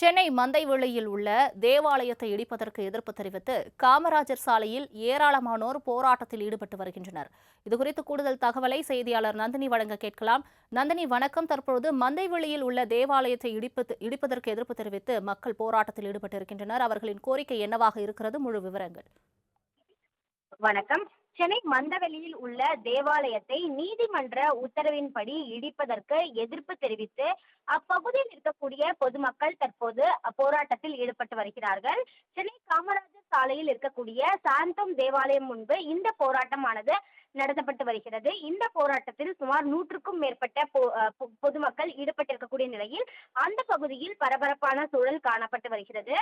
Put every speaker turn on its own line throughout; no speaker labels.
சென்னை மந்தைவெளியில் உள்ள தேவாலயத்தை இடிப்பதற்கு எதிர்ப்பு தெரிவித்து காமராஜர் சாலையில் ஏராளமானோர் போராட்டத்தில் ஈடுபட்டு வருகின்றனர். இதுகுறித்து கூடுதல் தகவலை செய்தியாளர் நந்தினி வழங்க கேட்கலாம். நந்தினி வணக்கம். தற்பொழுது மந்தைவெளியில் உள்ள தேவாலயத்தை இடிப்பது இடிப்பதற்கு எதிர்ப்பு தெரிவித்து மக்கள் போராட்டத்தில் ஈடுபட்டு இருக்கின்றனர் அவர்களின் கோரிக்கை என்னவாக இருக்கிறது? முழு விவரங்கள்.
வணக்கம். சென்னை மந்தவெளியில் உள்ள தேவாலயத்தை நீதிமன்ற உத்தரவின்படி இடிப்பதற்கு எதிர்ப்பு தெரிவித்து அப்பகுதியில் இருக்கக்கூடிய பொதுமக்கள் தற்போது போராட்டத்தில் ஈடுபட்டு வருகிறார்கள். சென்னை காமராஜர் சாலையில் இருக்கக்கூடிய சாந்தம் தேவாலயம் முன்பு இந்த போராட்டமானது நடத்தப்பட்டு வருகிறது. இந்த போராட்டத்தில் சுமார் நூற்றுக்கும் மேற்பட்ட பொதுமக்கள் ஈடுபட்டிருக்கக்கூடிய நிலையில் அந்த பகுதியில் பரபரப்பான சூழல் காணப்பட்டு வருகிறது.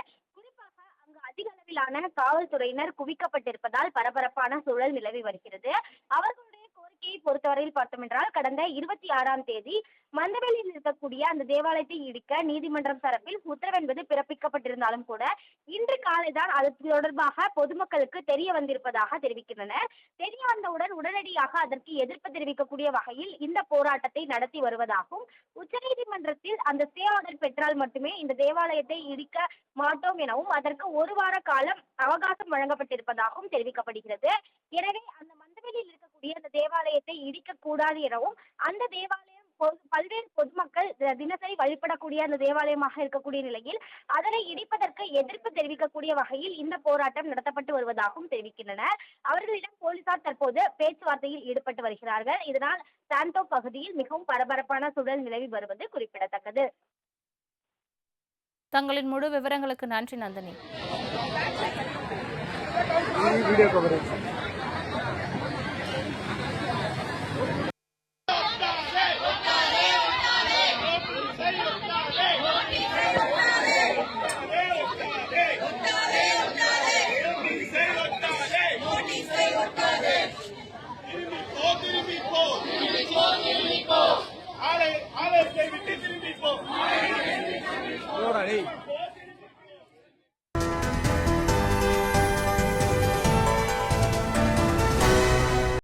அதிக அளவிலான காவல்துறையினர் குவிக்கப்பட்டிருப்பதால் பரபரப்பான சூழல் நிலவி வருகிறது. அவர்களுடைய கோரிக்கையை பொறுத்தவரையில் பார்த்தோம் என்றால் கடந்த இருபத்தி ஆறாம் தேதி மந்தவெளியில் இருக்கக்கூடிய அந்த தேவாலயத்தை இடிக்க நீதிமன்றம் தரப்பில் உத்தரவு என்பது பிறப்பிக்கப்பட்டிருந்தாலும் கூட இன்று காலைதான் அது தொடர்பாக பொதுமக்களுக்கு தெரிய வந்திருப்பதாக தெரிவிக்கின்றனர் தெரிய வந்த உடனடியாக அதற்கு எதிர்ப்பு தெரிவிக்கக்கூடிய வகையில் இந்த போராட்டத்தை நடத்தி வருவதாகவும் உச்சநீதிமன்றத்தில் அந்த ஸ்டே ஆர்டர் பெற்றால் மட்டுமே இந்த தேவாலயத்தை இடிக்க மாட்டோம் எனவும் அதற்கு ஒரு வார காலம் அவகாசம் வழங்கப்பட்டிருப்பதாகவும் தெரிவிக்கப்படுகிறது. எனவே அந்த மந்தவெளியில் இருக்கக்கூடிய அந்த தேவாலயத்தை இடிக்க கூடாது எனவும் அந்த தேவாலயம் பொது- பல்வேறு பொதுமக்கள் தினசரி வழிபடக்கூடிய அந்த தேவாலயமாக இருக்கக்கூடிய நிலையில் அதனை இடிப்பதற்கு எதிர்ப்பு தெரிவிக்கக்கூடிய வகையில் இந்த போராட்டம் நடத்தப்பட்டு வருவதாகவும் தெரிவிக்கின்றனர். அவர்களிடம் போலீசார் தற்போது பேச்சுவார்த்தையில் ஈடுபட்டு வருகிறார்கள். இதனால் சாந்தோ பகுதியில் மிகவும் பரபரப்பான சூழல் நிலவி வருவது குறிப்பிடத்தக்கது.
தங்களின் முழு விவரங்களுக்கு நன்றி நந்தினி.